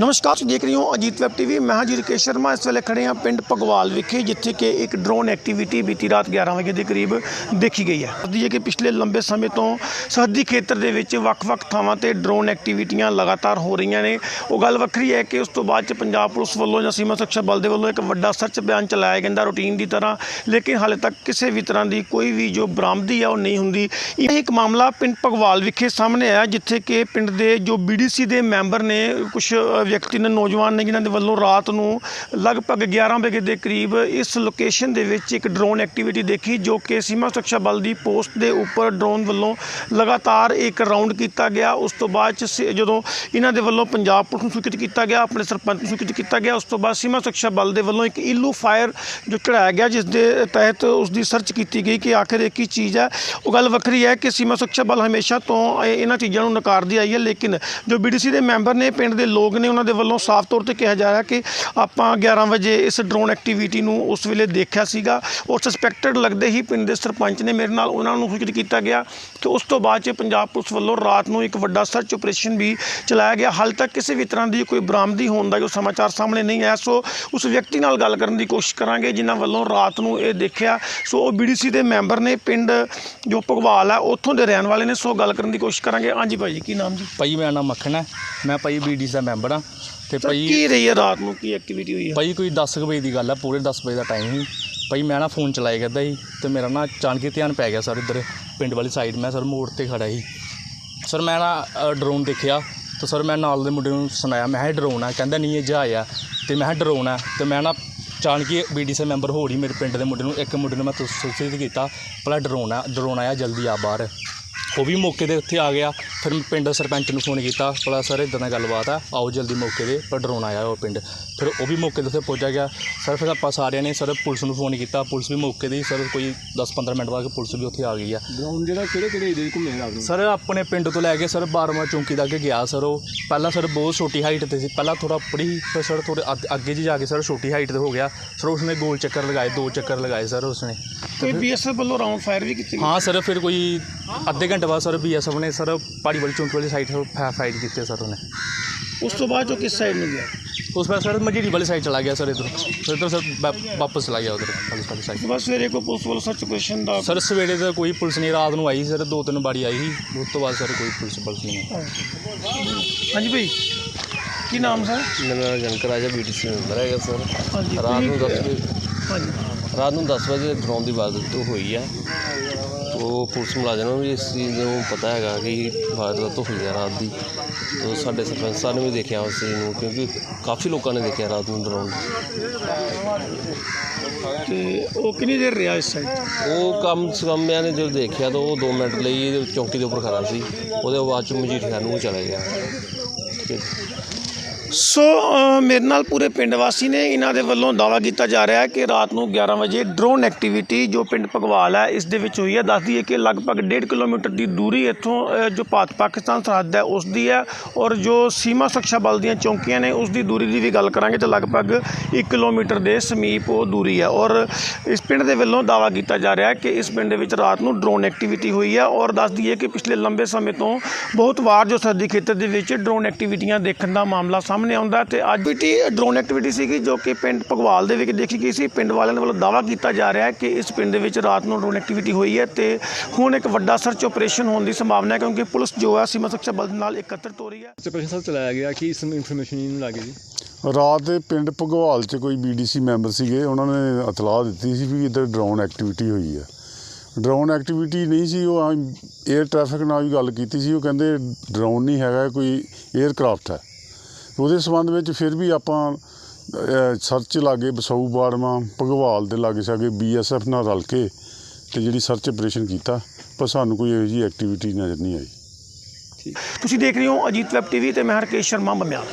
ਨਮਸਕਾਰ, ਤੁਸੀਂ ਦੇਖ ਰਹੇ ਹੋ ਅਜੀਤ ਵੈਬ ਟੀਵੀ। ਮੈਂ ਹਾਂ ਜੀ ਰਕੇਸ਼ ਸ਼ਰਮਾ। ਇਸ ਵੇਲੇ ਖੜੇ ਹਾਂ ਪਿੰਡ ਭਗਵਾਲ ਵਿਖੇ, ਜਿੱਥੇ ਕਿ ਇੱਕ ਡਰੋਨ ਐਕਟੀਵਿਟੀ ਬੀਤੀ ਰਾਤ 11 ਵਜੇ ਦੇ ਕਰੀਬ ਦੇਖੀ ਗਈ ਹੈ। ਦੱਸਦੀ ਹੈ ਕਿ ਪਿਛਲੇ ਲੰਬੇ ਸਮੇਂ ਤੋਂ ਸਰਹੱਦੀ ਖੇਤਰ ਦੇ ਵਿੱਚ ਵੱਖ-ਵੱਖ ਥਾਵਾਂ ਤੇ ਡਰੋਨ ਐਕਟੀਵਿਟੀਆਂ ਲਗਾਤਾਰ ਹੋ ਰਹੀਆਂ ਨੇ। ਉਹ ਗੱਲ ਵੱਖਰੀ ਹੈ ਕਿ ਉਸ ਤੋਂ ਬਾਅਦ ਚ ਪੰਜਾਬ ਪੁਲਿਸ ਵੱਲੋਂ ਜਾਂ ਸੀਮਾ ਸੁਰੱਖਿਆ ਬਲ ਦੇ ਵੱਲੋਂ ਇੱਕ ਵੱਡਾ ਸਰਚ ਅਭਿਆਨ ਚਲਾਇਆ ਜਾਂਦਾ ਰੂਟੀਨ ਦੀ ਤਰ੍ਹਾਂ। ਲੇਕਿਨ ਹਾਲੇ ਤੱਕ ਕਿਸੇ ਵੀ ਤਰ੍ਹਾਂ ਦੀ ਕੋਈ ਵੀ ਜੋ ਬਰਾਮਦੀ ਹੈ ਉਹ ਨਹੀਂ ਹੁੰਦੀ। ਇਹ ਇੱਕ ਮਾਮਲਾ ਪਿੰਡ ਭਗਵਾਲ ਵਿਖੇ ਸਾਹਮਣੇ ਆਇਆ, ਜਿੱਥੇ ਕਿ ਪਿੰਡ ਦੇ ਜੋ ਬੀਡੀਸੀ ਦੇ ਮੈਂਬਰ ਨੇ ਕੁਝ ਵਿਅਕਤੀ ਨੇ ਨੌਜਵਾਨ ਨੇ ਜਿਨ੍ਹਾਂ ਦੇ ਵੱਲੋਂ ਰਾਤ ਨੂੰ ਲਗਭਗ 11 ਵਜੇ ਦੇ ਕਰੀਬ ਇਸ ਲੋਕੇਸ਼ਨ ਦੇ ਵਿੱਚ ਇੱਕ ਡਰੋਨ ਐਕਟੀਵਿਟੀ ਦੇਖੀ, ਜੋ ਕਿ ਸੀਮਾ ਸੁਰੱਖਿਆ ਬਲ ਦੀ ਪੋਸਟ ਦੇ ਉੱਪਰ ਡਰੋਨ ਵੱਲੋਂ ਲਗਾਤਾਰ ਇੱਕ ਰਾਉਂਡ ਕੀਤਾ ਗਿਆ। ਉਸ ਤੋਂ ਬਾਅਦ ਚ ਸ- ਜਦੋਂ ਇਹਨਾਂ ਦੇ ਵੱਲੋਂ ਪੰਜਾਬ ਪੁਲਿਸ ਨੂੰ ਸੂਚਿਤ ਕੀਤਾ ਗਿਆ, ਆਪਣੇ ਸਰਪੰਚ ਨੂੰ ਸੂਚਿਤ ਕੀਤਾ ਗਿਆ, ਉਸ ਤੋਂ ਬਾਅਦ ਸੀਮਾ ਸੁਰੱਖਿਆ ਬਲ ਦੇ ਵੱਲੋਂ ਇੱਕ ਇਲੂ ਫਾਇਰ ਜੋ ਚੜਾਇਆ ਗਿਆ, ਜਿਸ ਦੇ ਤਹਿਤ ਉਸ ਦੀ ਸਰਚ ਕੀਤੀ ਗਈ ਕਿ ਆਖਿਰ ਇਹ ਕੀ ਚੀਜ਼ ਹੈ। ਉਹ ਗੱਲ ਵੱਖਰੀ ਹੈ ਕਿ ਸੀਮਾ ਸੁਰੱਖਿਆ ਬਲ ਹਮੇਸ਼ਾ ਤੋਂ ਇਹ- ਇਹਨਾਂ ਚੀਜ਼ਾਂ ਨੂੰ ਨਕਾਰਦੀ ਆਈ ਹੈ, ਲੇਕਿਨ ਜੋ ਬੀਡੀਸੀ ਦੇ ਮੈਂਬਰ ਨੇ, ਪਿੰਡ ਦੇ ਲੋਕ ਨੇ ਉਹਨਾਂ ਦੇ ਵੱਲੋਂ ਸਾਫ਼ ਤੌਰ ਤੇ ਕਿਹਾ ਜਾ ਰਿਹਾ ਕਿ ਆਪਾਂ 11 ਵਜੇ ਇਸ ਡਰੋਨ ਐਕਟੀਵਿਟੀ ਨੂੰ ਉਸ ਵੇਲੇ ਦੇਖਿਆ ਸੀਗਾ। ਉਹ ਸਸਪੈਕਟਡ ਲੱਗਦੇ ਹੀ ਪਿੰਡ ਦੇ ਸਰਪੰਚ ਨੇ ਮੇਰੇ ਨਾਲ ਉਹਨਾਂ ਨੂੰ ਸੂਚਿਤ ਕੀਤਾ ਗਿਆ ਕਿ ਉਸ ਤੋਂ ਬਾਅਦ ਚ ਪੰਜਾਬ ਪੁਲਿਸ ਵੱਲੋਂ ਰਾਤ ਨੂੰ ਇੱਕ ਵੱਡਾ ਸਰਚ ਆਪਰੇਸ਼ਨ ਵੀ ਚਲਾਇਆ ਗਿਆ। ਹਾਲ ਤੱਕ ਕਿਸੇ ਵੀ ਤਰ੍ਹਾਂ ਦੀ ਕੋਈ ਬਰਾਮਦੀ ਹੋਣ ਦਾ ਜੋ ਸਮਾਚਾਰ ਸਾਹਮਣੇ ਨਹੀਂ ਆਇਆ, ਸੋ ਉਸ ਵਿਅਕਤੀ ਨਾਲ ਗੱਲ ਕਰਨ ਦੀ ਕੋਸ਼ਿਸ਼ ਕਰਾਂਗੇ ਜਿਨ੍ਹਾਂ ਵੱਲੋਂ ਰਾਤ ਨੂੰ ਇਹ ਦੇਖਿਆ। ਸੋ ਉਹ ਬੀਡੀਸੀ ਦੇ ਮੈਂਬਰ ਨੇ, ਪਿੰਡ ਜੋ ਭਗਵਾਲ ਹੈ ਉੱਥੋਂ ਦੇ ਰਹਿਣ ਵਾਲੇ ਨੇ, ਸੋ ਗੱਲ ਕਰਨ ਦੀ ਕੋਸ਼ਿਸ਼ ਕਰਾਂਗੇ। ਹਾਂਜੀ ਭਾਈ ਕੀ ਨਾਮ ਜੀ? ਭਾਈ ਮੇਰਾ ਨਾਮ ਮੱਖਣ ਹੈ। ਮੈਂ ਭਾਈ ਬੀਡੀ ਦਾ ਮੈਂਬਰ ਹਾਂ ਤੇ ਸਰ ਭਾਈ ਕੀ ਰਹੀ ਹੈ ਰਾਤ ਨੂੰ? ਕੀ ਐਕਟੀਵਿਟੀ ਹੋਈ ਹੈ? ਭਾਈ ਕੋਈ 10 ਕੁ ਵਜੇ ਦੀ ਗੱਲ ਹੈ ਪੂਰੇ 10 ਵਜੇ ਦਾ ਟਾਈਮ ਸੀ। ਭਾਈ ਮੈਂ ਨਾ ਫੋਨ ਚਲਾਇਆ ਕਰਦਾ ਸੀ ਤੇ ਮੇਰਾ ਨਾ ਅਚਾਨਕ ਹੀ ਧਿਆਨ ਪੈ ਗਿਆ ਸਰ ਇੱਧਰ ਪਿੰਡ ਵਾਲੀ ਸਾਈਡ ਮੈਂ ਸਰ ਮੋੜ ਤੇ ਖੜਾ ਸੀ। ਸਰ ਮੈਂ ਨਾ ਡਰੋਨ ਦੇਖਿਆ ਤੇ ਸਰ ਮੈਂ ਨਾਲ ਦੇ ਮੁੰਡੇ ਨੂੰ ਸੁਣਾਇਆ ਮੈਂ ਕਿਹਾ ਡਰੋਨ ਆ। ਕਹਿੰਦਾ ਨਹੀਂ ਇਹ ਜਹਾਜ਼ ਆ ਤੇ ਮੈਂ ਕਿਹਾ ਡਰੋਨ ਆ। ਤੇ ਮੈਂ ਨਾ ਅਚਾਨਕ ਹੀ ਬੀਡੀਸੀ ਮੈਂਬਰ ਹੋਰ ਹੀ ਮੇਰੇ ਪਿੰਡ ਦੇ ਮੁੰਡੇ ਨੂੰ ਇੱਕ ਮੁੰਡੇ ਨੂੰ ਮੈਂ ਤੁਸ- ਸੂਚਿਤ ਕੀਤਾ ਭਲਾ ਡਰੋਨ ਆ ਡਰੋਨ ਆਇਆ ਜਲਦੀ ਆ ਬਾਹਰ। ਉਹ ਵੀ ਮੌਕੇ ਦੇ ਉੱਥੇ ਆ ਗਿਆ। ਫਿਰ ਮੈਂ ਪਿੰਡ ਸਰਪੰਚ ਨੂੰ ਫੋਨ ਕੀਤਾ ਭਲਾ ਸਰ ਇਦਾਂ ਦਾ ਗੱਲਬਾਤ ਆ। ਆਓ ਜਲਦੀ ਮੌਕੇ ਦੇ ਪਰ ਡਰੋਨ ਆਇਆ ਉਹ ਪਿੰਡ। ਫਿਰ ਉਹ ਵੀ ਮੌਕੇ ਦੇ ਉੱਤੇ ਪਹੁੰਚਿਆ ਗਿਆ। ਸਰ ਫਿਰ ਆਪਾਂ ਸਾਰਿਆਂ ਨੇ ਸਰ ਪੁਲਿਸ ਨੂੰ ਫੋਨ ਕੀਤਾ। ਪੁਲਿਸ ਵੀ ਮੌਕੇ ਦੀ ਸਰ ਕੋਈ 10-15 ਮਿੰਟ ਬਾਅਦ ਪੁਲਿਸ ਵੀ ਉੱਥੇ ਆ ਗਈ ਆ। ਡਰੋਨ ਜਿਹੜਾ ਕਿਹੜੇ ਕਿਹੜੇ ਏਰੀਏ 'ਚ ਘੁੰਮੇ ਨੂੰ? ਸਰ ਆਪਣੇ ਪਿੰਡ ਤੋਂ ਲੈ ਕੇ ਸਰ 12ਵਾਂ ਚੌਂਕੀ ਤੱਕ ਗਿਆ ਸਰ ਉਹ। ਪਹਿਲਾਂ ਸਰ ਬਹੁਤ ਛੋਟੀ ਹਾਈਟ ਤੇ ਸੀ। ਪਹਿਲਾਂ ਥੋੜਾ ਪੜੀ ਫਿਰ ਸਰ ਥੋੜੇ ਅੱਗ- ਜੀ ਜਾ ਕੇ ਸਰ ਛੋਟੀ ਹਾਈਟ ਤੇ ਹੋ ਗਿਆ। ਸਰ ਉਸਨੇ ਗੋਲ ਚੱਕਰ ਲਗਾਏ ਦੋ ਚੱਕਰ ਲਗਾਏ ਸਰ ਉਸਨੇ। ਕੋਈ ਬੀਐਸਐਫ ਵੱਲੋਂ ਰਾਉਂਡ ਫਾਇਰ ਵੀ ਕੀਤੀ ਹਾਂ ਸਰ ਫਿਰ ਕੋਈ ਅੱਧੇ ਘੰਟੇ ਬਾਅਦ ਸਰ ਬੀਐਸਐਫ ਨੇ ਸਰ ਪਹਾੜੀ ਵਾਲੀ ਚੌਂਕੀ ਵਾਲੀ ਸਾਈਡ ਤੋਂ ਫਾਈਟ ਕੀਤੇ ਸਰ ਉਹਨੇ। ਉਸ ਤੋਂ ਬਾਅਦ ਜੋ ਕਿਸ ਸਾਈਡ ਨੂੰ ਗਿਆ? ਉਸ ਬਾਅਦ ਸਰ ਮਜੀੜੀ ਵਾਲੀ ਸਾਈਡ ਚਲਾ ਗਿਆ ਸਰ ਇੱਧਰ। ਫਿਰ ਇੱਧਰ ਸਰ ਵਾਪਸ ਚਲਾ ਗਿਆ ਉਧਰ ਵਾਲੀ ਸਾਈਡ ਬਸ ਸਵੇਰੇ ਕੋਈ ਪੁਲਿਸ ਵੱਲੋਂ ਸਰਚ ਆਪਰੇਸ਼ਨ ਦਾ ਸਰ ਸਵੇਰੇ ਤਾਂ ਕੋਈ ਪੁਲਿਸ ਨਹੀਂ ਰਾਤ ਨੂੰ ਆਈ ਸਰ ਦੋ ਤਿੰਨ ਵਾਰੀ ਆਈ ਸੀ। ਉਸ ਤੋਂ ਬਾਅਦ ਸਰ ਕੋਈ ਪੁਲਿਸ ਪੁਲਿਸ ਨਹੀਂ ਆਈ। ਹਾਂਜੀ ਭਾਈ ਕੀ ਨਾਮ ਸਰ? ਮੇਰਾ ਜਨਕ ਰਾਜਾ ਬੀਟੀਸੀ ਮੈਂਬਰ ਹੈਗਾ ਸਰ। ਰਾਤ ਨੂੰ ਤੁਸੀਂ- 10 ਵਜੇ ਹਾਂਜੀ। ਰਾਤ ਨੂੰ 10 ਵਜੇ ਡਰੋਨ ਦੀ ਵਾਰਦਾਤ ਹੋਈ ਹੈ ਉਹ ਪੁਲਿਸ ਮੁਲਾਜ਼ਮ ਨੂੰ ਵੀ ਇਸ ਚੀਜ਼ ਨੂੰ ਪਤਾ ਹੈਗਾ ਕਿ ਵਾਰਦਾਤ ਹੋਈ ਹੈ ਰਾਤ ਦੀ। ਤੋ ਸਾਡੇ ਸਰਪੰਚ ਸਾਹਿਬ ਨੇ ਵੀ ਦੇਖਿਆ ਉਸ ਚੀਜ਼ ਨੂੰ ਕਿਉਂਕਿ ਕਾਫੀ ਲੋਕਾਂ ਨੇ ਦੇਖਿਆ ਰਾਤ ਨੂੰ ਡਰੋਨ ਤੇ ਉਹ ਕਿੰਨੀ ਦੇਰ ਰਿਹਾ ਇਸ ਸਾਈਡ ਉਹ ਕੰਮ ਸਗੰਮਿਆਂ ਨੇ ਜਦੋਂ ਦੇਖਿਆ ਤਾਂ ਉਹ 2 ਮਿੰਟ ਲਈ ਚੌਂਕੀ ਦੇ ਉੱਪਰ ਖੜਾ ਸੀ। ਉਹਦੇ ਬਾਅਦ ਚ ਮਜੀਠੀਆ ਨੂੰ ਚਲਾ ਗਿਆ। ਸੋ ਮੇਰੇ ਨਾਲ ਪੂਰੇ ਪਿੰਡ ਵਾਸੀ ਨੇ। ਇਹਨਾਂ ਦੇ ਵੱਲੋਂ ਦਾਵਾ ਕੀਤਾ ਜਾ ਰਿਹਾ ਹੈ ਕਿ ਰਾਤ ਨੂੰ 11 ਵਜੇ ਡਰੋਨ ਐਕਟੀਵਿਟੀ ਜੋ ਪਿੰਡ ਭਗਵਾਲ ਹੈ, ਇਸ ਦੇ ਵਿੱਚ ਹੋਈ ਹੈ। ਦੱਸਦੀ ਹੈ ਕਿ ਲਗਭਗ 1.5 ਕਿਲੋਮੀਟਰ ਦੀ ਦੂਰੀ ਇੱਥੋਂ ਜੋ ਭਾਰਤ ਪਾਕਿਸਤਾਨ ਸਰਹੱਦ ਹੈ, ਉਸ ਦੀ ਹੈ ਔਰ ਜੋ ਸੀਮਾ ਸੁਰੱਖਿਆ ਬਲ ਦੀਆਂ ਚੌਂਕੀਆਂ ਨੇ, ਉਸ ਦੀ ਦੂਰੀ ਦੀ ਵੀ ਗੱਲ ਕਰਾਂਗੇ ਤਾਂ ਲਗਭਗ 1 ਕਿਲੋਮੀਟਰ ਦੇ ਸਮੀਪ ਉਹ ਦੂਰੀ ਹੈ। ਔਰ ਇਸ ਪਿੰਡ ਦੇ ਵੱਲੋਂ ਦਾਵਾ ਕੀਤਾ ਜਾ ਰਿਹਾ ਹੈ ਕਿ ਇਸ ਪਿੰਡ ਦੇ ਵਿੱਚ ਰਾਤ ਨੂੰ ਡਰੋਨ ਐਕਟੀਵਿਟੀ ਹੋਈ ਹੈ ਔਰ ਦੱਸਦੀ ਹੈ ਕਿ ਪਿਛਲੇ ਲੰਬੇ ਸਮੇਂ ਤੋਂ ਬਹੁਤ ਵਾਰ ਜੋ ਸਰਦੀ ਖੇਤਰ ਦੇ ਵਿੱਚ ਡਰੋਨ ਐਕਟੀਵਿਟੀਆਂ ਦੇਖਣ ਦਾ ਮਾਮਲਾ ਸਾਹਮਣੇ ਆਉਂਦਾ ਤੇ ਅੱਜ ਵੀ ਡਰੋਨ ਐਕਟੀਵਿਟੀ ਸੀਗੀ ਜੋ ਕਿ ਪਿੰਡ ਭਗਵਾਲ ਦੇ ਵਿੱਚ ਦੇਖੀ ਗਈ ਸੀ। ਪਿੰਡ ਵਾਲਿਆਂ ਦੇ ਵੱਲੋਂ ਦਾਵਾ ਕੀਤਾ ਜਾ ਰਿਹਾ ਹੈ ਕਿ ਇਸ ਪਿੰਡ ਦੇ ਵਿੱਚ ਰਾਤ ਨੂੰ ਡਰੋਨ ਐਕਟੀਵਿਟੀ ਹੋਈ ਹੈ ਤੇ ਹੁਣ ਇੱਕ ਵੱਡਾ ਸਰਚ ਆਪਰੇਸ਼ਨ ਹੋਣ ਦੀ ਸੰਭਾਵਨਾ ਹੈ ਕਿਉਂਕਿ ਪੁਲਿਸ ਜੋ ਹੈ ਸੀਮਾ ਸੁਰੱਖਿਆ ਬਲ ਨਾਲ ਇਕੱਤਰਿਤ ਹੋ ਰਹੀ ਹੈ। ਆਪਰੇਸ਼ਨ ਸਾਹਿਬ ਚਲਾਇਆ ਗਿਆ ਕੀ ਇਸ ਇਨਫੋਰਮੇਸ਼ਨ ਨੂੰ ਲੱਗੇ ਜੀ ਰਾਤ ਦੇ ਪਿੰਡ ਭਗਵਾਲ 'ਚ ਕੋਈ ਬੀਡੀਸੀ ਮੈਂਬਰ ਸੀਗੇ ਉਹਨਾਂ ਨੇ ਇਤਲਾਹ ਦਿੱਤੀ ਸੀ ਵੀ ਇੱਧਰ ਡਰੋਨ ਐਕਟੀਵਿਟੀ ਹੋਈ ਹੈ। ਡਰੋਨ ਐਕਟੀਵਿਟੀ ਨਹੀਂ ਸੀ ਉਹ 에ਅਰ ਟ੍ਰੈਫਿਕ ਨਾਲ ਵੀ ਗੱਲ ਕੀਤੀ ਸੀ ਉਹ ਕਹਿੰਦੇ ਡਰੋਨ ਨਹੀਂ ਹੈਗਾ ਕੋਈ 에ਅਰਕ੍ਰਾਫਟ ਹੈ। ਉਹਦੇ ਸੰਬੰਧ ਵਿੱਚ ਫਿਰ ਵੀ ਆਪਾਂ ਸਰਚ ਲਾਗੇ ਬਸਊ ਬਾੜਮਾ ਭਗਵਾਲ ਦੇ ਲਾਗੇ ਸਾਗੇ ਬੀਐਸਐਫ ਨਾਲ ਰਲ ਕੇ ਤੇ ਜਿਹੜੀ ਸਰਚ ਆਪਰੇਸ਼ਨ ਕੀਤਾ, ਪਰ ਸਾਨੂੰ ਕੋਈ ਇਹੋ ਜਿਹੀ ਐਕਟੀਵਿਟੀ ਨਜ਼ਰ ਨਹੀਂ ਆਈ। ਤੁਸੀਂ ਦੇਖ ਰਹੇ ਹੋ ਅਜੀਤ ਵੈਬ ਟੀਵੀ ਤੇ ਮੈਂ ਹਰਕੇਸ਼ ਸ਼ਰਮਾ ਬੰਮਿਆਲ।